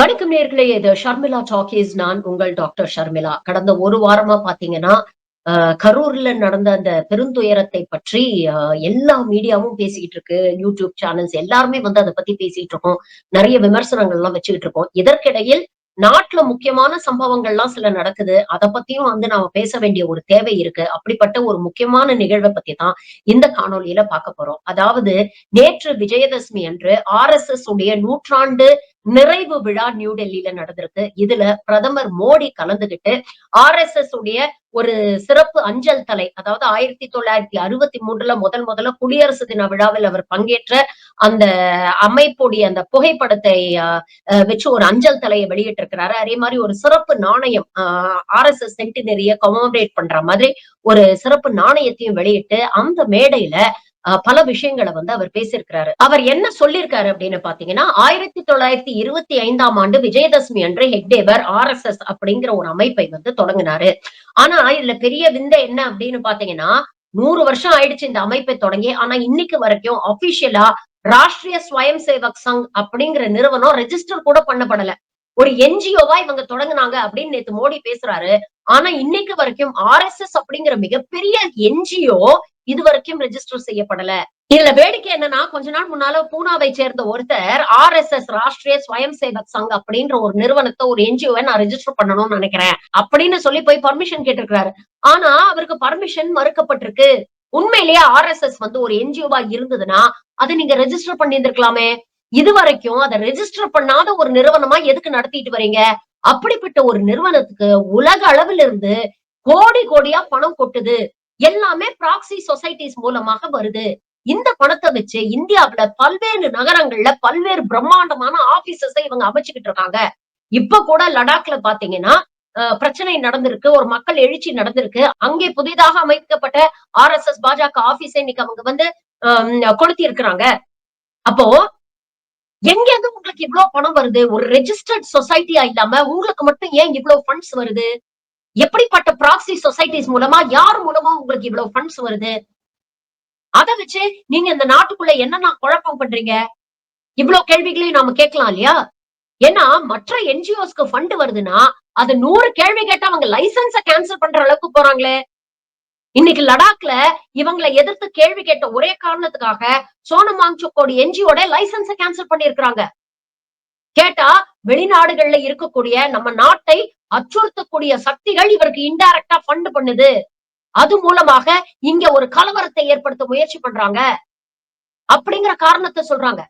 வணக்கம் நேர்களே இது ஷர்மிளா டாக்கீஸ். நான் உங்கள் டாக்டர் ஷர்மிளா. கடந்த ஒரு வாரமா பாத்தீங்கன்னா கரூர்ல நடந்த அந்த பெருந்துயரத்தை பற்றி எல்லா மீடியாவும் பேசிக்கிட்டு இருக்கு. யூடியூப் சேனல்ஸ் எல்லாருமே வந்து அதை பத்தி பேசிட்டு இருக்கோம். நிறைய விமர்சனங்கள் எல்லாம் வச்சுக்கிட்டு இருக்கோம். இதற்கிடையில் நாட்டுல முக்கியமான சம்பவங்கள்லாம் சில நடக்குது. அதை பத்தியும் வந்து நாம பேச வேண்டிய ஒரு தேவை இருக்கு. அப்படிப்பட்ட ஒரு முக்கியமான நிகழ்வை பத்தி தான் இந்த காணொளியில பார்க்க போறோம். அதாவது நேற்று விஜயதசமி அன்று ஆர் எஸ் எஸ் உடைய நூற்றாண்டு நிறைவு விழா நியூ டெல்லியில நடந்திருக்கு. இதுல பிரதமர் மோடி கலந்துகிட்டு ஆர் எஸ் எஸ் உடைய ஒரு சிறப்பு அஞ்சல் தலை அதாவது ஆயிரத்தி தொள்ளாயிரத்தி அறுபத்தி மூன்றுல முதல் முதல்ல குடியரசு தின விழாவில் அவர் பங்கேற்ற அந்த அமைப்புடைய அந்த புகைப்படத்தை வச்சு ஒரு அஞ்சல் தலையை வெளியிட்டு இருக்கிறாரு அதே மாதிரி ஒரு சிறப்பு நாணயம் ஆர் எஸ் எஸ் சென்டினரிய கமோமரேட் பண்ற மாதிரி ஒரு சிறப்பு நாணயத்தையும் வெளியிட்டு அந்த மேடையில பல விஷயங்களை வந்து அவர் பேசியிருக்கிறாரு. அவர் என்ன சொல்லியிருக்காரு அப்படின்னு பாத்தீங்கன்னா ஆயிரத்தி தொள்ளாயிரத்தி இருபத்தி ஐந்தாம் ஆண்டு விஜயதசமி அன்று ஹெக்டேவர் ஆர் எஸ் எஸ் அப்படிங்கிற ஒரு அமைப்பை வந்து தொடங்கினாரு. ஆனா இதுல பெரிய விந்த என்ன அப்படின்னு பாத்தீங்கன்னா நூறு வருஷம் ஆயிடுச்சு இந்த அமைப்பை தொடங்கி ஆனா இன்னைக்கு வரைக்கும் அபிஷியலா ராஷ்டிரிய ஸ்வயம் சேவக் சங் அப்படிங்கிற நிறுவனம் ரெஜிஸ்டர் கூட பண்ணப்படல. ஒரு என்ஜிஓவா இவங்க தொடங்குனாங்க அப்படின்னு நேத்து மோடி பேசுறாரு. ஆனா இன்னைக்கு வரைக்கும் ஆர் எஸ் எஸ் அப்படிங்கிற மிகப்பெரிய என்ஜிஓ இது வரைக்கும் ரெஜிஸ்டர் செய்யப்படல. இதுல வேடிக்கை என்னன்னா கொஞ்ச நாள் முன்னால பூனாவை சேர்ந்த ஒருத்தர் ஆர் எஸ் எஸ் ராஷ்டிரிய ஸ்வயம் சேவக் சங் அப்படின்ற ஒரு நிறுவனத்தை ஒரு என்ஜிஓ நான் ரெஜிஸ்டர் பண்ணணும்னு நினைக்கிறேன் அப்படின்னு சொல்லி போய் பர்மிஷன் கேட்டிருக்காரு ஆனா அவருக்கு பர்மிஷன் மறுக்கப்பட்டிருக்கு. உண்மையிலேயே ஆர் எஸ் எஸ் வந்து ஒரு என்ஜிஓவா இருந்ததுன்னா அதை நீங்க ரெஜிஸ்டர் பண்ணியிருந்திருக்கலாமே. இது வரைக்கும் அதை ரெஜிஸ்டர் பண்ணாத ஒரு நிறுவனமா எதுக்கு நடத்திட்டு வரீங்க? அப்படிப்பட்ட ஒரு நிறுவனத்துக்கு உலக அளவில் இருந்து கோடி கோடியா பணம் கொட்டுது. எல்லாமே ப்ராக்சி சொசைட்டிஸ் மூலமாக வருது. இந்த பணத்தை வச்சு இந்தியாவுல பல்வேறு நகரங்கள்ல பல்வேறு பிரம்மாண்டமான ஆபீசஸை இவங்க அமைச்சுக்கிட்டு இருக்காங்க. இப்ப கூட லடாக்ல பாத்தீங்கன்னா பிரச்சனை நடந்திருக்கு. ஒரு மக்கள் எழுச்சி நடந்திருக்கு. அங்கே புதிதாக அமைக்கப்பட்ட ஆர் எஸ் எஸ் பாஜக ஆபீஸை இன்னைக்கு அவங்க வந்து ஆஹ் கொளுத்தி இருக்கிறாங்க அப்போ எங்க இருந்து உங்களுக்கு இவ்வளவு பணம் வருது? ஒரு ரெஜிஸ்டர்ட் சொசைட்டியா இல்லாம உங்களுக்கு மட்டும் ஏன் இவ்வளவு ஃபண்ட்ஸ் வருது? எப்படிப்பட்ட ப்ராக்சி சொசைட்டிஸ் மூலமா யார் மூலமா உங்களுக்கு இவ்வளவு ஃபண்ட்ஸ் வருது? அதை வச்சு நீங்க இந்த நாட்டுக்குள்ள என்னென்ன குழப்பம் பண்றீங்க? இவ்வளவு கேள்விகளையும் நாம கேட்கலாம் இல்லையா? ஏன்னா மற்ற என்ஜிஓஸ்க்கு ஃபண்ட் வருதுன்னா அது நூறு கேள்வி கேட்டா அவங்க லைசன்ஸ கேன்சல் பண்ற அளவுக்கு போறாங்களே. இன்னைக்கு லடாக்ல இவங்களை எதிர்த்து கேள்வி கேட்ட ஒரே காரணத்துக்காக சோனம் வாங்சுக்கோட என்ஜிஓட லைசன்ஸ கேன்சல் பண்ணிருக்கிறாங்க கேட்டா வெளிநாடுகள்ல இருக்கக்கூடிய நம்ம நாட்டை அச்சுறுத்தக்கூடிய சக்திகள் இவருக்கு இன்டைரக்டா ஃபண்ட் பண்ணுது. அது மூலமாக இங்க ஒரு கலவரத்தை ஏற்படுத்த முயற்சி பண்றாங்க. அப்படிங்கிற காரணத்தை சொல்றாங்க.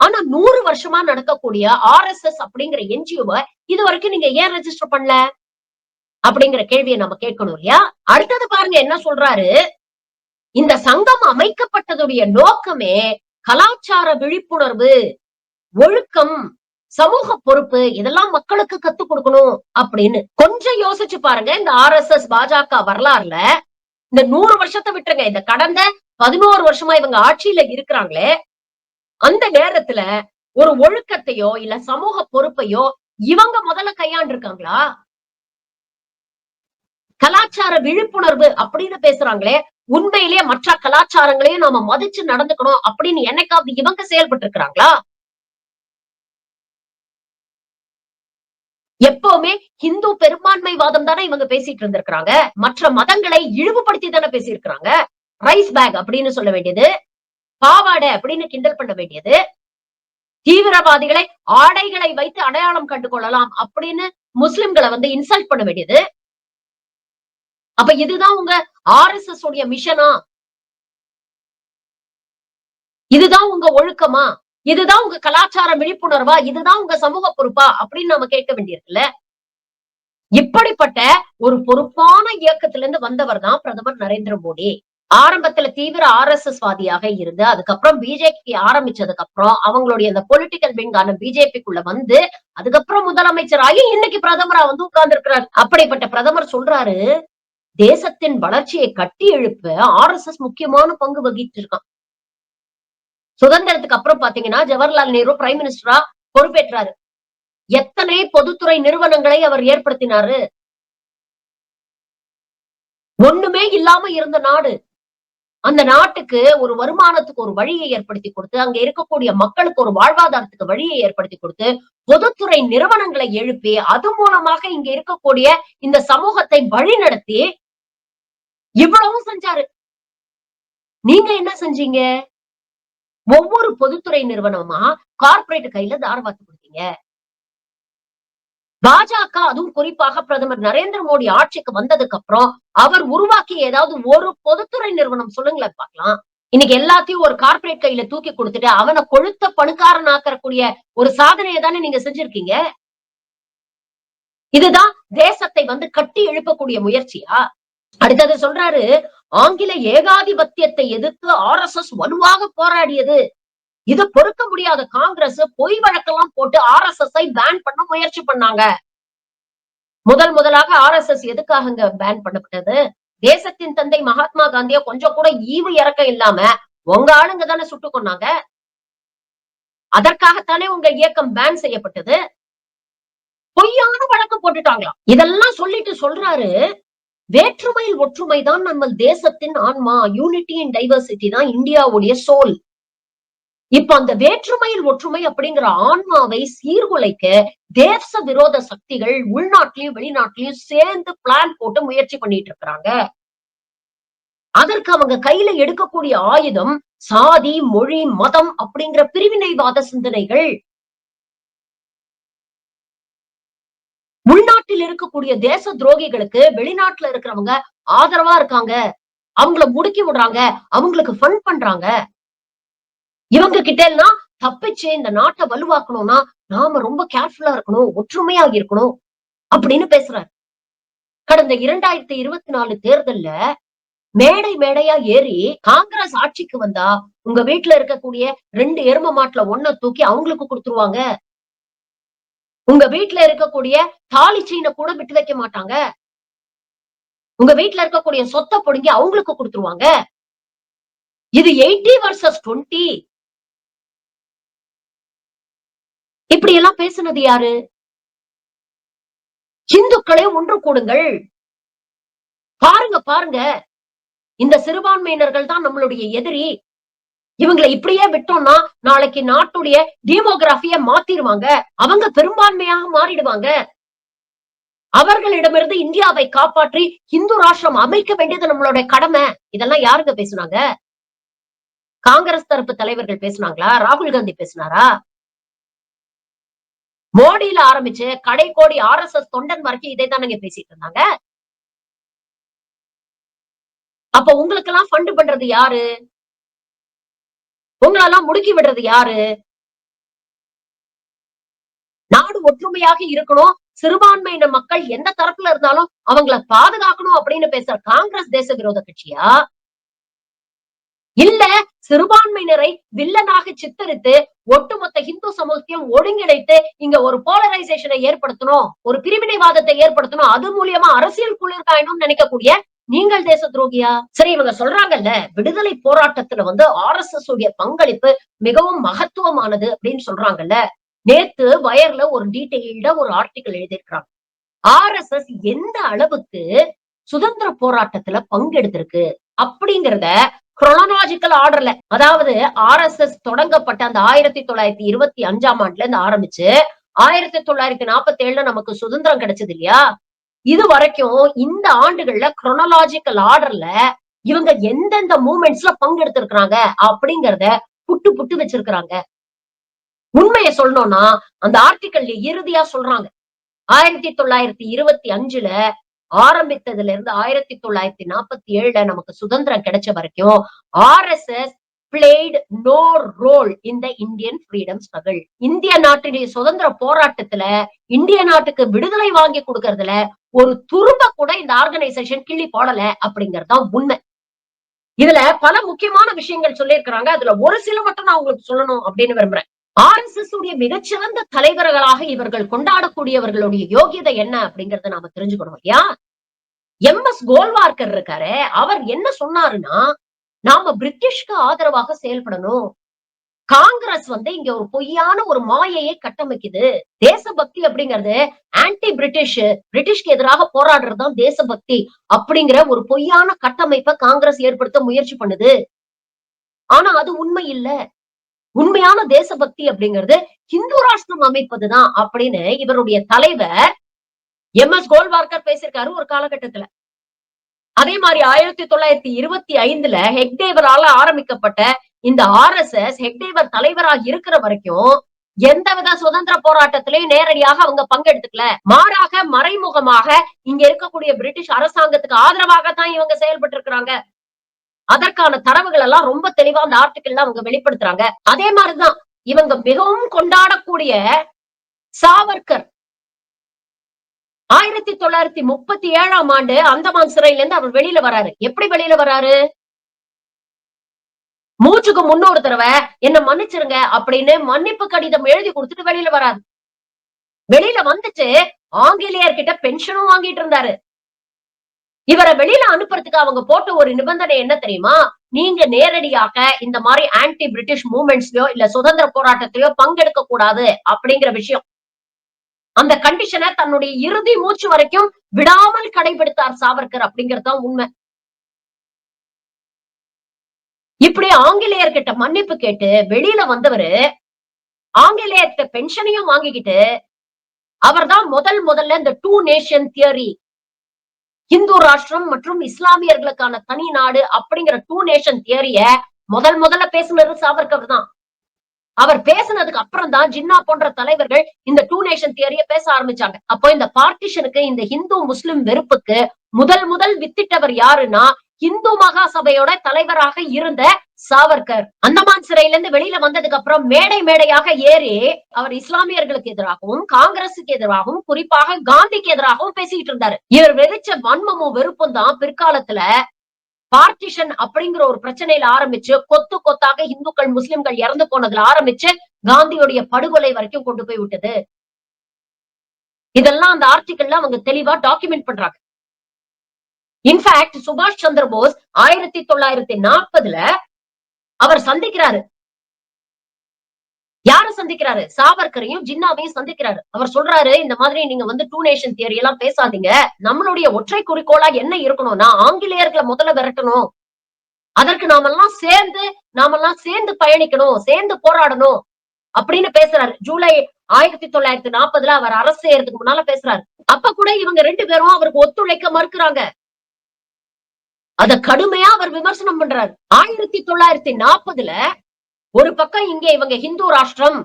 ஆனா நூறு வருஷமா நடக்கக்கூடிய ஆர் எஸ் எஸ் அப்படிங்கிற என்ஜிஓவை இது வரைக்கும் நீங்க ஏன் ரெஜிஸ்டர் பண்ணல? அப்படிங்கிற கேள்வியை நம்ம கேட்கணும் இல்லையா? அடுத்தது பாருங்க என்ன சொல்றாரு? இந்த சங்கம் அமைக்கப்பட்டதுடைய நோக்கமே கலாச்சார விழிப்புணர்வு ஒழுக்கம் சமூக பொறுப்பு இதெல்லாம் மக்களுக்கு கத்து கொடுக்கணும் அப்படின்னு கொஞ்சம் யோசிச்சு பாருங்க. இந்த ஆர் எஸ் எஸ் பாஜக வரலாறுல இந்த நூறு வருஷத்தை விட்டுருங்க. இந்த கடந்த பதினோரு வருஷமா இவங்க ஆட்சியில இருக்கிறாங்களே அந்த நேரத்துல ஒரு ஒழுக்கத்தையோ இல்ல சமூக பொறுப்பையோ இவங்க முதல்ல கையாண்டிருக்காங்களா? கலாச்சார விழிப்புணர்வு அப்படின்னு பேசுறாங்களே உண்மையிலேயே மற்ற கலாச்சாரங்களையும் நாம மதிச்சு நடந்துக்கணும் அப்படின்னு என்னைக்காவது இவங்க செயல்பட்டு இருக்கிறாங்களா எப்பவுமே ஹிந்து பெரும்பான்மைவாதம் தானே இவங்க பேசிட்டு இருந்திருக்கிறாங்க. மற்ற மதங்களை இழிவுபடுத்தி தானே பேசியிருக்கிறாங்க. ரைஸ் பேக் அப்படின்னு சொல்ல வேண்டியது பாவாடை அப்படின்னு கிண்டல் பண்ண வேண்டியது தீவிரவாதிகளை ஆடைகளை வைத்து அடையாளம் கண்டு கொள்ளலாம் அப்படின்னு முஸ்லிம்களை வந்து இன்சல்ட் பண்ண வேண்டியது. அப்ப இதுதான் உங்க ஆர் எஸ் எஸ் உடைய மிஷனா இதுதான் உங்க ஒழுக்கமா? இதுதான் உங்க கலாச்சார விழிப்புணர்வா? இதுதான் உங்க சமூக பொறுப்பா? அப்படின்னு நம்ம கேட்க வேண்டியிருக்குல்ல? இப்படிப்பட்ட ஒரு பொறுப்பான இயக்கத்துல இருந்து வந்தவர் தான் பிரதமர் நரேந்திர மோடி. ஆரம்பத்துல தீவிர ஆர் எஸ் எஸ் வாதியாக இருந்து அதுக்கப்புறம் பிஜேபி ஆரம்பிச்சதுக்கு அப்புறம் அவங்களுடைய அந்த பொலிட்டிக்கல் விங்கான பிஜேபிக்குள்ள வந்து அதுக்கப்புறம் முதலமைச்சராகி இன்னைக்கு பிரதமரா வந்து உட்கார்ந்து இருக்கிறார் அப்படிப்பட்ட பிரதமர் சொல்றாரு தேசத்தின் வளர்ச்சியை கட்டி எழுப்ப ஆர் எஸ் எஸ் முக்கியமான பங்கு வகிட்டு இருக்கான் சுதந்திரத்துக்கு அப்புறம் பாத்தீங்கன்னா ஜவஹர்லால் நேரு பிரைம் மினிஸ்டரா பொறுப்பேற்றாரு. எத்தனை பொதுத்துறை நிறுவனங்களை அவர் ஏற்படுத்தினாரு? ஒண்ணுமே இல்லாம இருந்த நாடு. அந்த நாட்டுக்கு ஒரு வருமானத்துக்கு ஒரு வழியை ஏற்படுத்தி கொடுத்து அங்க இருக்கக்கூடிய மக்களுக்கு ஒரு வாழ்வாதாரத்துக்கு வழியை ஏற்படுத்தி கொடுத்து பொதுத்துறை நிறுவனங்களை எழுப்பி அது மூலமாக இங்க இருக்கக்கூடிய இந்த சமூகத்தை வழிநடத்தி இவ்வளவும் செஞ்சாரு. நீங்க என்ன செஞ்சீங்க? ஒவ்வொரு பொதுத்துறை நிறுவனமா கார்பரேட் கையில தாரவாத்து கொடுத்தீங்க. பாஜக அதுவும் குறிப்பாக பிரதமர் நரேந்திர மோடி ஆட்சிக்கு வந்ததுக்கு அப்புறம் அவர் உருவாக்கி ஏதாவது ஒரு பொதுத்துறை நிறுவனம் சொல்லுங்களேன் பார்க்கலாம். இன்னைக்கு எல்லாத்தையும் ஒரு கார்ப்பரேட் கையில தூக்கி கொடுத்துட்டு அவனை கொழுத்த பணக்காரன் ஆக்கக்கூடிய ஒரு சாதனையை தானே நீங்க செஞ்சிருக்கீங்க? இதுதான் தேசத்தை வந்து கட்டி எழுப்பக்கூடிய முயற்சியா? அடுத்தது சொல்றாரு ஆங்கில ஏகாதிபத்தியத்தை எதிர்த்து ஆர் எஸ் எஸ் வலுவாக போராடியது. இதை பொறுக்க முடியாத காங்கிரஸ் பொய் வழக்கெல்லாம் போட்டு ஆர் எஸ் எஸ் ஐ பேன் பண்ண முயற்சி பண்ணாங்க. முதல் முதலாக ஆர் எஸ் எஸ் எதுக்காக பேன் பண்ணப்பட்டது? தேசத்தின் தந்தை மகாத்மா காந்திய கொஞ்சம் கூட ஈவு இறக்கம் இல்லாம உங்க ஆளுங்க தானே சுட்டு கொன்னாங்க? அதற்காகத்தானே உங்க இயக்கம் பேன் செய்யப்பட்டது? பொய்யான வழக்கு போட்டுட்டாங்களாம். இதெல்லாம் சொல்லிட்டு சொல்றாரு வேற்றுமையில் ஒற்றுமை தான் நம்ம தேசத்தின் ஆன்மா. யூனிட்டி அண்ட் டைவர்சிட்டி தான் இந்தியாவுடைய சோல். இப்ப அந்த வேற்றுமையில் ஒற்றுமை அப்படிங்கிற ஆன்மாவை சீர்குலைக்க தேச விரோத சக்திகள் உள்நாட்டிலையும் வெளிநாட்டிலையும் சேர்ந்து பிளான் போட்டு முயற்சி பண்ணிட்டு இருக்கிறாங்க. அதற்கு அவங்க கையில எடுக்கக்கூடிய ஆயுதம் சாதி மொழி மதம் அப்படிங்கிற பிரிவினைவாத சிந்தனைகள். நாட்டில் இருக்கக்கூடிய தேச துரோகிகளுக்கு வெளிநாட்டுல இருக்கிறவங்க ஆதரவா இருக்காங்க. அவங்கள முடுக்கி விடுறாங்க. அவங்களுக்கு ஃபண்ட் பண்றாங்க. இவங்க கிட்ட எல்லாம் தப்பிச்சு இந்த நாட்டை வலுவாக்கணும்னா நாம ரொம்ப கேர்ஃபுல்லா இருக்கணும் ஒற்றுமையா இருக்கணும் அப்படின்னு பேசுறாரு. கடந்த இரண்டாயிரத்தி இருபத்தி நாலு தேர்தல்ல மேடை மேடையா ஏறி காங்கிரஸ் ஆட்சிக்கு வந்தா உங்க வீட்டுல இருக்கக்கூடிய ரெண்டு எரும மாட்டுல ஒன்ன தூக்கி அவங்களுக்கு கொடுத்துருவாங்க. உங்க வீட்டுல இருக்கக்கூடிய தாலி சீனை கூட விட்டு வைக்க மாட்டாங்க. உங்க வீட்டுல இருக்கக்கூடிய சொத்தை பொடுங்கி அவங்களுக்கு கொடுத்துருவாங்க. இது எயிட்டி வர்சஸ் டுவெண்ட்டி இப்படி எல்லாம் பேசுனது யாரு? இந்துக்களே ஒன்று கூடுங்கள். பாருங்க பாருங்க. இந்த சிறுபான்மையினர்கள் தான் நம்மளுடைய எதிரி. இவங்களை இப்படியே விட்டோம்னா நாளைக்கு நாட்டுடைய டீமோகிராபிய மாத்திருவாங்க அவங்க பெரும்பான்மையாக மாறிடுவாங்க. அவர்களிடமிருந்து இந்தியாவை காப்பாற்றி இந்து ராஷ்டிரம் அமைக்க வேண்டியது நம்மளுடைய கடமை. இதெல்லாம் யாருங்க பேசுனாங்க? காங்கிரஸ் தரப்பு தலைவர்கள் பேசுனாங்களா? ராகுல் காந்தி பேசினாரா? மோடியில ஆரம்பிச்சு கடை கோடி ஆர் எஸ் எஸ் தொண்டன் வரைக்கும் இதை தானங்க பேசிட்டு இருந்தாங்க. அப்ப உங்களுக்கு எல்லாம் ஃபண்ட் பண்றது யாரு? உங்களெல்லாம் முடுக்கி விடுறது யாரு? நாடு ஒற்றுமையாக இருக்கணும். சிறுபான்மையின மக்கள் எந்த தரப்புல இருந்தாலும் அவங்கள பாதுகாக்கணும் அப்படின்னு பேசுற காங்கிரஸ் தேச விரோத கட்சியா? இல்ல சிறுபான்மையினரை வில்லனாக சித்தரித்து ஒட்டுமொத்த இந்து சமூகத்தையும் ஒருங்கிணைத்து இங்க ஒரு போலரைசேஷனை ஏற்படுத்தணும் ஒரு பிரிவினைவாதத்தை ஏற்படுத்தணும் அது மூலியமா அரசியல் குளிர்காயணும்னு நினைக்கக்கூடிய நீங்கள் தேச துரோகியா சரி இவங்க சொல்றாங்கல்ல விடுதலை போராட்டத்துல வந்து ஆர் எஸ் எஸ் உடைய பங்களிப்பு மிகவும் மகத்துவமானது அப்படின்னு சொல்றாங்கல்ல. நேத்து வயர்ல ஒரு டீட்டெயில்டா ஒரு ஆர்டிக்கல் எழுதியிருக்கிறாங்க. ஆர் எஸ் எஸ் எந்த அளவுக்கு சுதந்திர போராட்டத்துல பங்கெடுத்திருக்கு அப்படிங்கிறத குரோனாலஜிக்கல் ஆர்டர்ல அதாவது ஆர் எஸ் எஸ் தொடங்கப்பட்ட அந்த ஆயிரத்தி தொள்ளாயிரத்தி இருபத்தி அஞ்சாம் ஆண்டுல இருந்து ஆரம்பிச்சு ஆயிரத்தி தொள்ளாயிரத்தி நாற்பத்தி ஏழுல நமக்கு சுதந்திரம் கிடைச்சது இல்லையா? இது வரைக்கும் இந்த ஆண்டுகள்ல குரோனாலஜிக்கல் ஆர்டர்ல இவங்க எந்தெந்த மூமெண்ட்ஸ்ல பங்கெடுத்திருக்கிறாங்க அப்படிங்கறத புட்டு புட்டு வச்சிருக்கிறாங்க. உண்மையை சொல்லணும்னா அந்த ஆர்டிக்கல்ல இறுதியா சொல்றாங்க. ஆயிரத்தி தொள்ளாயிரத்தி இருபத்தி அஞ்சுல ஆரம்பித்ததுல இருந்து ஆயிரத்தி தொள்ளாயிரத்தி நாற்பத்தி ஏழுல நமக்கு சுதந்திரம் கிடைச்ச வரைக்கும் R S S played no role இந்த இந்தியன் ஃப்ரீடம் ஸ்ட்ரகிள் இந்திய நாட்டினுடைய சுதந்திர போராட்டத்துல இந்திய நாட்டுக்கு விடுதலை வாங்கி கொடுக்கறதுல ஒரு துரும்ப கூட இந்த ஆர்கனைசேஷன் கிள்ளி போடல அப்படிங்கறதுதான் உண்மை. இதுல பல முக்கியமான விஷயங்கள் சொல்லியிருக்கிறாங்க. அதுல ஒரு சில மட்டும் நான் உங்களுக்கு சொல்லணும் அப்படின்னு விரும்புறேன். ஆர் எஸ் எஸ் உடைய மிகச்சிறந்த தலைவர்களாக இவர்கள் கொண்டாடக்கூடியவர்களுடைய யோகியதை என்ன அப்படிங்கறத நாம தெரிஞ்சுக்கணும் இல்லையா எம் எஸ் கோல்வார்கர் இருக்காரு. அவர் என்ன சொன்னாருன்னா நாம பிரிட்டிஷ்க்கு ஆதரவாக செயல்படணும். காங்கிரஸ் வந்து இங்க ஒரு பொய்யான ஒரு மாயையை கட்டமைக்குது. தேசபக்தி அப்படிங்கிறது ஆன்டி பிரிட்டிஷ் பிரிட்டிஷ்க்கு எதிராக போராடுறதுதான் தேசபக்தி அப்படிங்கிற ஒரு பொய்யான கட்டமைப்பை காங்கிரஸ் ஏற்படுத்த முயற்சி பண்ணுது. ஆனா அது உண்மை இல்ல. உண்மையான தேசபக்தி அப்படிங்கிறது ஹிந்து ராஷ்டிரம் அமைப்பதுதான் அப்படின்னு இவருடைய தலைவர் எம் எஸ் கோல்வார்கர் பேசியிருக்காரு ஒரு காலகட்டத்துல. அதே மாதிரி ஆயிரத்தி தொள்ளாயிரத்தி இருபத்தி ஐந்துல ஹெக்டேவரால ஆரம்பிக்கப்பட்ட இந்த ஆர் எஸ் எஸ் ஹெக்டேவர் தலைவராக இருக்கிற வரைக்கும் எந்தவித சுதந்திர போராட்டத்திலையும் நேரடியாக அவங்க பங்கெடுத்துக்கல. மாறாக மறைமுகமாக இங்க இருக்கக்கூடிய பிரிட்டிஷ் அரசாங்கத்துக்கு ஆதரவாக தான் இவங்க செயல்பட்டு இருக்கிறாங்க அதற்கான தரவுகள் எல்லாம் ரொம்ப தெளிவா அந்த ஆர்டிக்கல்ல அவங்க வெளிப்படுத்துறாங்க. அதே மாதிரிதான் இவங்க மிகவும் கொண்டாடக்கூடிய சாவர்கர். ஆயிரத்தி தொள்ளாயிரத்தி முப்பத்தி ஏழாம் ஆண்டு அந்தமான் சிறையில இருந்து அவர் வெளியில வராரு. எப்படி வெளியில வராரு? மூச்சுக்கு முன்னொரு தடவை என்ன மன்னிச்சிருங்க அப்படின்னு மன்னிப்பு கடிதம் எழுதி கொடுத்துட்டு வெளியில வராது வெளியில வந்துச்சு ஆங்கிலேயர்கிட்ட பென்ஷனும் வாங்கிட்டு இருந்தாரு. இவரை வெளியில அனுப்புறதுக்கு அவங்க போட்ட ஒரு நிபந்தனை என்ன தெரியுமா? நீங்க நேரடியாக இந்த மாதிரி ஆன்டி பிரிட்டிஷ் மூவ்மெண்ட்ஸ்லயோ இல்ல சுதந்திர போராட்டத்திலயோ பங்கெடுக்க கூடாது அப்படிங்கிற விஷயம். அந்த கண்டிஷனை தன்னுடைய இறுதி மூச்சு வரைக்கும் விடாமல் கடைபிடித்தார் சாவர்கர் அப்படிங்கறதுதான் உண்மை. இப்படி ஆங்கிலேயர்கிட்ட மன்னிப்பு கேட்டு வெளியில வந்தவரு ஆங்கிலேயர்கிட்ட பென்ஷனையும் வாங்கிக்கிட்டு அவர் தான் முதல் முதல்ல இந்த டூ நேஷன் தியரி இந்து ராஷ்டிரம் மற்றும் இஸ்லாமியர்களுக்கான தனி நாடு அப்படிங்கிற டூ நேஷன் தியரிய முதல் முதல்ல பேசுனது சாவர்கர் தான். அவர் பேசுனதுக்கு அப்புறம் தான் ஜின்னா போன்ற தலைவர்கள் இந்த டூ நேஷன் தியரிய பேச ஆரம்பிச்சாங்க. அப்போ இந்த பார்ட்டிஷனுக்கு இந்த ஹிந்து முஸ்லிம் வெறுப்புக்கு முதல் முதல் வித்திட்டவர் யாருன்னா இந்து மகா சபையோட தலைவராக இருந்த சாவர்கர். அந்தமான் சிறையில இருந்து வெளியில வந்ததுக்கு அப்புறம் மேடை மேடையாக ஏறி அவர் இஸ்லாமியர்களுக்கு எதிராகவும் காங்கிரசுக்கு எதிராகவும் குறிப்பாக காந்திக்கு எதிராகவும் பேசிக்கிட்டு இருந்தாரு. இவர் வெறிச்ச வன்மமும் வெறுப்பும் தான் பிற்காலத்துல பார்ட்டிஷன் அப்படிங்கிற ஒரு பிரச்சனையில ஆரம்பிச்சு கொத்து கொத்தாக இந்துக்கள் முஸ்லிம்கள் இறந்து போனதுல ஆரம்பிச்சு காந்தியுடைய படுகொலை வரைக்கும் கொண்டு போய் விட்டது. இதெல்லாம் அந்த ஆர்டிக்கல்ல அவங்க தெளிவா டாக்குமெண்ட் பண்றாங்க. இன்ஃபேக்ட் சுபாஷ் சந்திர போஸ் ஆயிரத்தி தொள்ளாயிரத்தி நாற்பதுல அவர் சந்திக்கிறாரு. யார சந்திக்கிறாரு? சாவர்கரையும் ஜின்னாவையும் சந்திக்கிறாரு. அவர் சொல்றாரு இந்த மாதிரி நீங்க வந்து டூ நேஷன் தியரி எல்லாம் பேசாதீங்க. நம்மளுடைய ஒற்றை குறிக்கோளா என்ன இருக்கணும்னா ஆங்கிலேயர்களை முதல்ல விரட்டணும். அதற்கு நாமெல்லாம் சேர்ந்து நாமெல்லாம் சேர்ந்து பயணிக்கணும் சேர்ந்து போராடணும் அப்படின்னு பேசுறாரு. ஜூலை ஆயிரத்தி தொள்ளாயிரத்தி நாற்பதுல அவர் அரசு செய்யறதுக்கு முன்னால பேசுறாரு. அப்ப கூட இவங்க ரெண்டு பேரும் அவருக்கு ஒத்துழைக்க மறுக்கிறாங்க. அத கடுமையா அவர் விமர்சனம் பண்றாரு. ஆயிரத்தி தொள்ளாயிரத்தி நாற்பதுல ஒரு பக்கம் இங்க இவங்க ஹிந்து ராஷ்டிரம்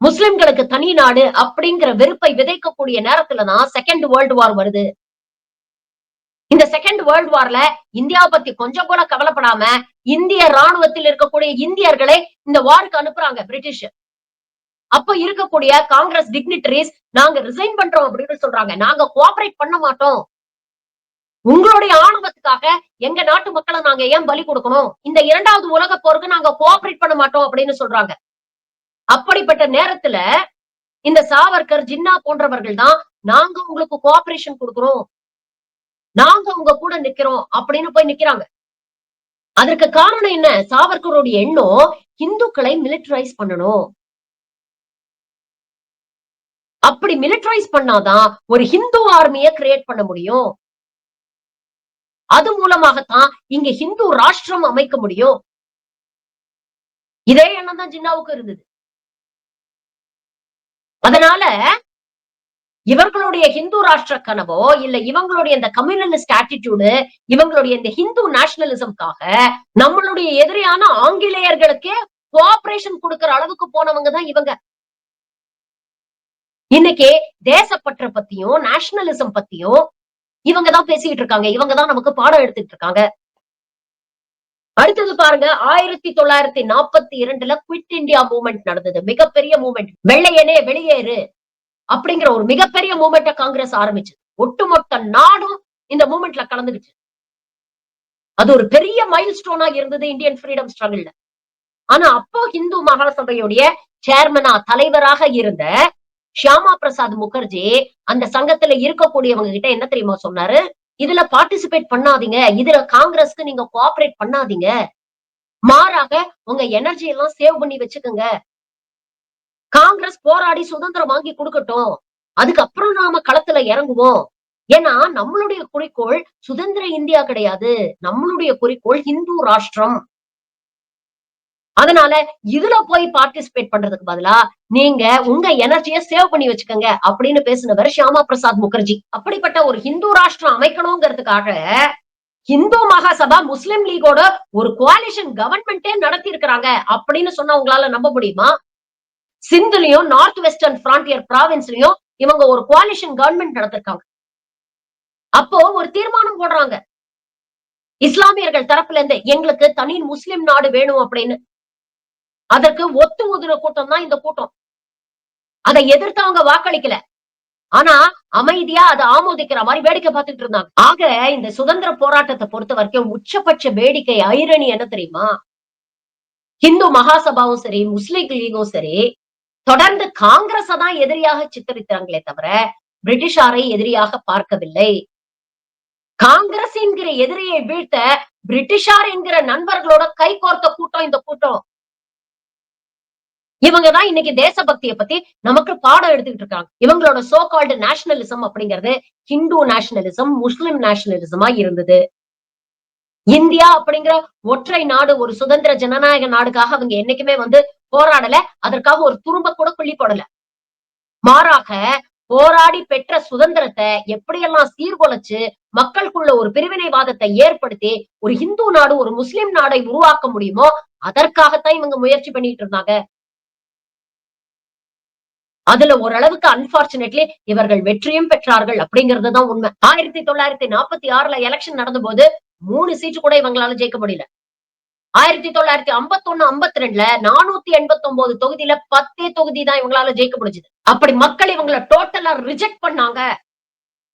முஸ்லிம்களுக்கு தனி நாடு அப்படிங்கிற வெறுப்பை விதைக்கக்கூடிய நேரத்துலதான் செகண்ட் வேர்ல்டு வார் வருது. இந்த செகண்ட் வேர்ல்டு வார்ல இந்தியாவை பத்தி கொஞ்சம் கூட கவலைப்படாம இந்திய ராணுவத்தில் இருக்கக்கூடிய இந்தியர்களை இந்த வாருக்கு அனுப்புறாங்க பிரிட்டிஷ். அப்ப இருக்கக்கூடிய காங்கிரஸ் டிக்னிட்டரிஸ் நாங்க ரிசைன் பண்றோம் அப்படின்னு சொல்றாங்க. நாங்க கோஆபரேட் பண்ண மாட்டோம். உங்களுடைய ஆணவத்துக்காக எங்க நாட்டு மக்களை நாங்க ஏன் பலி கொடுக்கணும்? இந்த இரண்டாவது உலக போருக்கு நாங்க கோஆபரேட் பண்ண மாட்டோம் அப்படின்னு சொல்றாங்க. அப்படிப்பட்ட நேரத்துல இந்த சாவர்கர் ஜின்னா போன்றவர்கள் தான் நாங்க உங்களுக்கு கோஆபரேஷன் கொடுக்குறோம். நாங்க உங்க கூட நிக்கிறோம் அப்படின்னு போய் நிக்கிறாங்க. அதற்கு காரணம் என்ன? சாவர்கருடைய எண்ணம் இந்துக்களை மிலிட்டரைஸ் பண்ணணும். அப்படி மிலிட்டரைஸ் பண்ணாதான் ஒரு ஹிந்து ஆர்மிய கிரியேட் பண்ண முடியும். அது மூலமாகத்தான் இங்க ஹிந்து ராஷ்டிரம் அமைக்க முடியும். இதே எண்ணம் தான் ஜின்னாவுக்கு இருந்தது. அதனால இவர்களுடைய ஹிந்து ராஷ்டிர கனவோ இல்ல இவங்களுடைய இந்த கம்யூனலிஸ்ட் ஆட்டிடியூடு இவங்களுடைய இந்த ஹிந்து நேஷனலிசம்காக நம்மளுடைய எதிரியான ஆங்கிலேயர்களுக்கே கோஆபரேஷன் கொடுக்கற அளவுக்கு போனவங்க தான் இவங்க. இன்னைக்கு தேசப்பற்ற பத்தியும் நேஷனலிசம் பத்தியும் இவங்க தான் பேசிட்டு இருக்காங்க இவங்க தான் நமக்கு பாடம் எடுத்துட்டு இருக்காங்க அடுத்தது பாருங்க. ஆயிரத்தி தொள்ளாயிரத்தி நாற்பத்தி இரண்டுல குவிட் இந்தியா மூவ்மெண்ட் நடந்தது. மிகப்பெரிய மூவ்மெண்ட் வெள்ளையனே வெளியேறு அப்படிங்கிற ஒரு மிகப்பெரிய மூவ்மெண்ட்டை காங்கிரஸ் ஆரம்பிச்சு ஒட்டுமொத்த நாடும் இந்த மூவ்மெண்ட்ல கலந்துகிச்சு அது ஒரு பெரிய மைல் ஸ்டோனா இருந்தது இந்தியன் ஃப்ரீடம் ஸ்ட்ரகிள்ல ஆனா அப்போ இந்து மகாசபையுடைய சேர்மனா தலைவராக இருந்த ஷியாமா பிரசாத் முகர்ஜி அந்த சங்கத்துல இருக்கக்கூடியவங்க கிட்ட என்ன தெரியுமா சொன்னாரு? இதுல பார்ட்டிசிபேட் பண்ணாதீங்க. இதுல காங்கிரஸ்க்கு நீங்க கோஆபரேட் பண்ணாதீங்க. மாறாக உங்க எனர்ஜி எல்லாம் சேவ் பண்ணி வச்சுக்கோங்க. காங்கிரஸ் போராடி சுதந்திரம் வாங்கி கொடுக்கட்டும். அதுக்கப்புறம் நாம களத்துல இறங்குவோம். ஏன்னா நம்மளுடைய குறிக்கோள் சுதந்திர இந்தியா கிடையாது. நம்மளுடைய குறிக்கோள் இந்து ராஷ்டிரம். அதனால இதுல போய் பார்ட்டிசிபேட் பண்றதுக்கு பதிலா நீங்க உங்க எனர்ஜிய சேவ் பண்ணி வச்சுக்கோங்க அப்படின்னு பேசினவர் ஷியாமா பிரசாத் முகர்ஜி. அப்படிப்பட்ட ஒரு ஹிந்து ராஷ்டிரம் அமைக்கணுங்கிறதுக்காக இந்து மகாசபா முஸ்லிம் லீகோட ஒரு கோலிஷன் கவர்மெண்டே நடத்தி இருக்கிறாங்க அப்படின்னு சொன்னா உங்களால நம்ப முடியுமா? சிந்துலயும் நார்த் வெஸ்டர்ன் பிராண்டியர் ப்ராவின்ஸ்லயும் இவங்க ஒரு கோலிஷன் கவர்மெண்ட் நடத்திருக்காங்க. அப்போ ஒரு தீர்மானம் போடுறாங்க. இஸ்லாமியர்கள் தரப்புல இருந்து எங்களுக்கு தனி முஸ்லிம் நாடு வேணும் அப்படின்னு அதற்கு ஒத்து ஊதுற கூட்டம் தான் இந்த கூட்டம். அதை எதிர்த்து அவங்க வாக்களிக்கல. ஆனா அமைதியா அதை ஆமோதிக்கிற மாதிரி வேடிக்கை பார்த்துட்டு இருந்தாங்க. ஆக இந்த சுதந்திர போராட்டத்தை பொறுத்த வரைக்கும் உச்சபட்ச வேடிக்கை ஐரணி என்ன தெரியுமா? இந்து மகாசபாவும் சரி முஸ்லிம் லீகும் சரி தொடர்ந்து காங்கிரஸ தான் எதிரியாக சித்தரித்தாங்களே தவிர பிரிட்டிஷாரை எதிரியாக பார்க்கவில்லை. காங்கிரஸ் என்கிற எதிரியை வீழ்த்த பிரிட்டிஷார் என்கிற நண்பர்களோட கை கோர்த்த கூட்டம் இந்த கூட்டம். இவங்க தான் இன்னைக்கு தேசபக்தியை பத்தி நமக்கு பாடம் எடுத்துக்கிட்டு இருக்காங்க. இவங்களோட சோ கால்டு நேஷனலிசம் அப்படிங்கிறது ஹிந்து நேஷனலிசம் முஸ்லிம் நேஷனலிசமா இருந்தது. இந்தியா அப்படிங்கிற ஒற்றை நாடு ஒரு சுதந்திர ஜனநாயக நாடுக்காக அவங்க என்னைக்குமே வந்து போராடல. அதற்காக ஒரு துரும்ப கூட குள்ளி போடல. மாறாக போராடி பெற்ற சுதந்திரத்தை எப்படியெல்லாம் சீர்குலைச்சு மக்களுக்குள்ள ஒரு பிரிவினைவாதத்தை ஏற்படுத்தி ஒரு இந்து நாடு ஒரு முஸ்லிம் நாடை உருவாக்க முடியுமோ அதற்காகத்தான் இவங்க முயற்சி பண்ணிட்டு இருந்தாங்க. அதுல ஓரளவுக்கு அன்பார்ச்சுனேட்லி இவர்கள் வெற்றியும் பெற்றார்கள் அப்படிங்கிறது தான் உண்மை. ஆயிரத்தி தொள்ளாயிரத்தி நாற்பத்தி ஆறுல எலெக்ஷன் நடந்த போது மூணு சீட்டு கூட இவங்களால ஜெயிக்க முடியல. ஆயிரத்தி தொள்ளாயிரத்தி ஐம்பத்தொன்னு ஐம்பத்தி ரெண்டுல நானூத்தி எண்பத்தி ஒன்பது தொகுதியில பத்தே தொகுதி தான் இவங்களால ஜெயிக்க முடிஞ்சது. அப்படி மக்கள் இவங்கள டோட்டலா ரிஜெக்ட் பண்ணாங்க.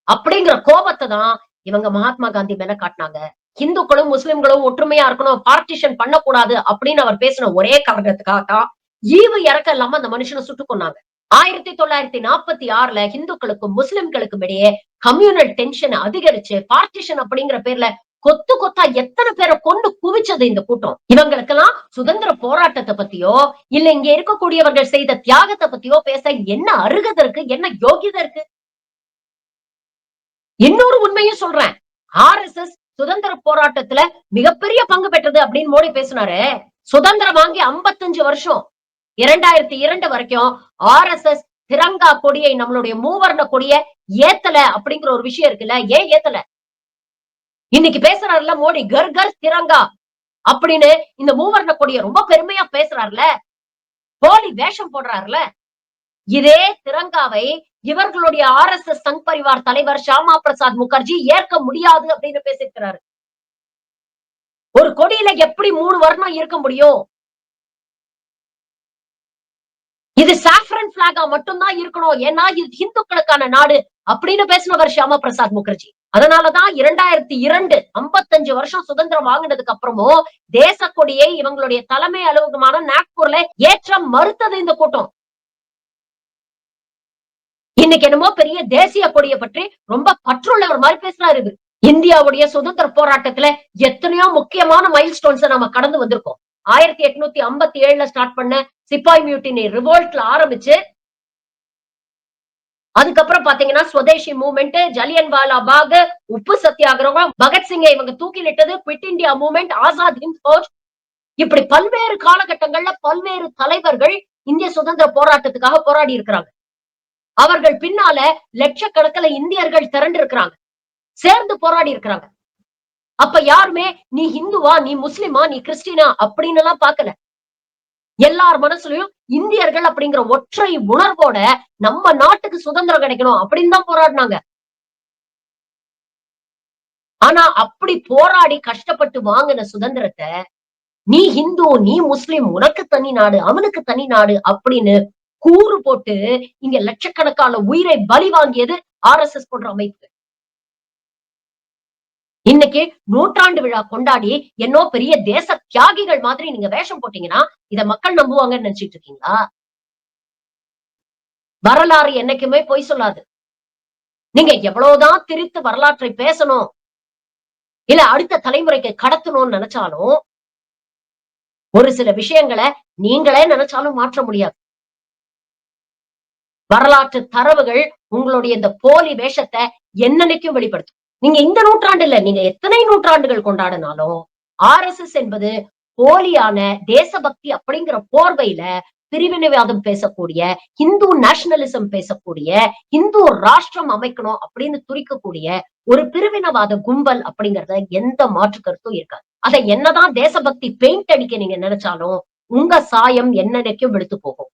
அப்படிங்கிற கோபத்தை தான் இவங்க மகாத்மா காந்தி மேல காட்டினாங்க. இந்துக்களும் முஸ்லிம்களும் ஒற்றுமையா இருக்கணும் பார்ட்டிஷன் பண்ணக்கூடாது அப்படின்னு அவர் பேசின ஒரே காரணத்துக்காக தான் ஈவு இறக்க இல்லாம அந்த மனுஷனை சுட்டு கொண்டாங்க ஆயிரத்தி தொள்ளாயிரத்தி நாற்பத்தி ஆறுல இந்துக்களுக்கும் முஸ்லிம்களுக்கும் இடையே கம்யூனல் டென்ஷன் அதிகரிச்சு பார்ட்டிஷன் அப்படிங்கிற பேர்ல கொத்து கொத்தா எத்தனை பேரை கொண்டு குவிச்சது இந்த கூட்டம்? இவங்களுக்கெல்லாம் சுதந்திர போராட்டத்தை பத்தியோ இல்ல இங்க இருக்கக்கூடியவர்கள் செய்த தியாகத்தை பத்தியோ பேச என்ன அருகதை இருக்கு? என்ன யோகியதை இருக்கு? இன்னொரு உண்மையும் சொல்றேன். ஆர் எஸ் எஸ் சுதந்திர போராட்டத்துல மிகப்பெரிய பங்கு பெற்றது அப்படின்னு மோடி பேசினாரு. சுதந்திரம் வாங்கி 55 வருஷம் இரண்டாயிரத்தி இரண்டு வரைக்கும் ஆர் எஸ் எஸ் திரங்கா கொடியை நம்மளுடைய மூவர்ண கொடிய ஏத்தல அப்படிங்கிற ஒரு விஷயம் இருக்குல்ல? ஏன் ஏத்தல? இன்னைக்கு பேசுறாருல மோடி கர் கர் திரங்கா அப்படின்னு இந்த மூவர்ண கொடிய ரொம்ப பெருமையா பேசுறாருல போலி வேஷம் போடுறாருல இதே திரங்காவை இவர்களுடைய R S S Sangh Parivar தலைவர் ஷாமா பிரசாத் முகர்ஜி ஏற்க முடியாது அப்படின்னு பேசியிருக்கிறாரு. ஒரு கொடியில எப்படி மூணு வர்ணம் இருக்க முடியும்? இது சாஃப்ரன் பிளாகா மட்டும்தான் இருக்கணும். ஏன்னா இது ஹிந்துக்களுக்கான நாடு அப்படின்னு பேசினவர் ஷியாமா பிரசாத் முகர்ஜி. அதனாலதான் இரண்டாயிரத்தி இரண்டு 55 வருஷம் சுதந்திரம் வாங்கினதுக்கு அப்புறமும் தேச கொடியை இவங்களுடைய தலைமை அலுவலகமான நாக்பூர்ல ஏற்ற மறுத்தது இந்த கூட்டம். இன்னைக்கு என்னமோ பெரிய தேசிய கொடியை பற்றி ரொம்ப பற்றுள்ளவர் மாதிரி பேசுறாரு இந்தியாவுடைய சுதந்திர போராட்டத்துல எத்தனையோ முக்கியமான மைல் ஸ்டோன்ஸை நம்ம கடந்து வந்திருக்கோம். ஆயிரத்தி எட்நூத்தி ஐம்பத்தி ஏழுல ஸ்டார்ட் பண்ண சிப்பாய் மியூட்டினி ரிவோல்ட்ல ஆரம்பிச்சு அதுக்கப்புறம் பாத்தீங்கன்னா ஸ்வதேசி மூவ்மெண்ட் ஜலியன் வாலா பாக் உப்பு சத்தியாகிரகம் பகத்சிங்கை இவங்க தூக்கிலிட்டது quit India movement Azad Hind Fauj. இப்படி பல்வேறு காலகட்டங்கள்ல பல்வேறு தலைவர்கள் இந்திய சுதந்திர போராட்டத்துக்காக போராடி இருக்கிறாங்க. அவர்கள் பின்னால லட்சக்கணக்கில் இந்தியர்கள் திரண்டு இருக்கிறாங்க சேர்ந்து போராடி இருக்கிறாங்க. அப்ப யாருமே நீ ஹிந்துவா நீ முஸ்லிமா நீ கிறிஸ்டினா அப்படின்னு எல்லாம் பாக்கல எல்லார் மனசுலயும் இந்தியர்கள் அப்படிங்கிற ஒற்றை உணர்வோட நம்ம நாட்டுக்கு சுதந்திரம் கிடைக்கணும் அப்படின்னு தான் போராடினாங்க. ஆனா அப்படி போராடி கஷ்டப்பட்டு வாங்கின சுதந்திரத்தை நீ ஹிந்து நீ முஸ்லிம் உனக்கு தனி நாடு அவனுக்கு தனி நாடு அப்படின்னு கூறு போட்டு இங்க லட்சக்கணக்கான உயிரை பலி வாங்கியது ஆர் எஸ் எஸ் போன்ற அமைப்பு. இன்னைக்கு நூற்றாண்டு விழா கொண்டாடி என்னோ பெரிய தேச தியாகிகள் மாதிரி நீங்க வேஷம் போட்டீங்கன்னா இத மக்கள் நம்புவாங்கன்னு நினைச்சிட்டு இருக்கீங்களா? வரலாறு என்னைக்குமே பொய் சொல்லாது. நீங்க எவ்வளவுதான் திரித்து வரலாற்றை பேசணும் இல்ல அடுத்த தலைமுறைக்கு கடத்தணும்னு நினைச்சாலும் ஒரு சில விஷயங்களை நீங்களே நினைச்சாலும் மாற்ற முடியாது. வரலாற்று தரவுகள் உங்களுடைய இந்த போலி வேஷத்தை என்னன்னைக்கும் வெளிப்படுத்தும். நீங்க இந்த நூற்றாண்டு இல்ல நீங்க எத்தனை நூற்றாண்டுகள் கொண்டாடினாலும் ஆர் எஸ் எஸ் என்பது போலியான தேசபக்தி அப்படிங்கிற போர்வையில பிரிவினைவாதம் பேசக்கூடிய இந்து நேஷனலிசம் பேசக்கூடிய இந்து ராஷ்டிரம் அமைக்கணும் அப்படின்னு துரிக்கக்கூடிய ஒரு பிரிவினவாத கும்பல் அப்படிங்கறத எந்த மாற்று கருத்தும் இருக்காது. அதை என்னதான் தேசபக்தி பெயிண்ட் அடிக்க நீங்க நினைச்சாலும் உங்க சாயம் என்னன்னைக்கும் வெளுத்து போகும்.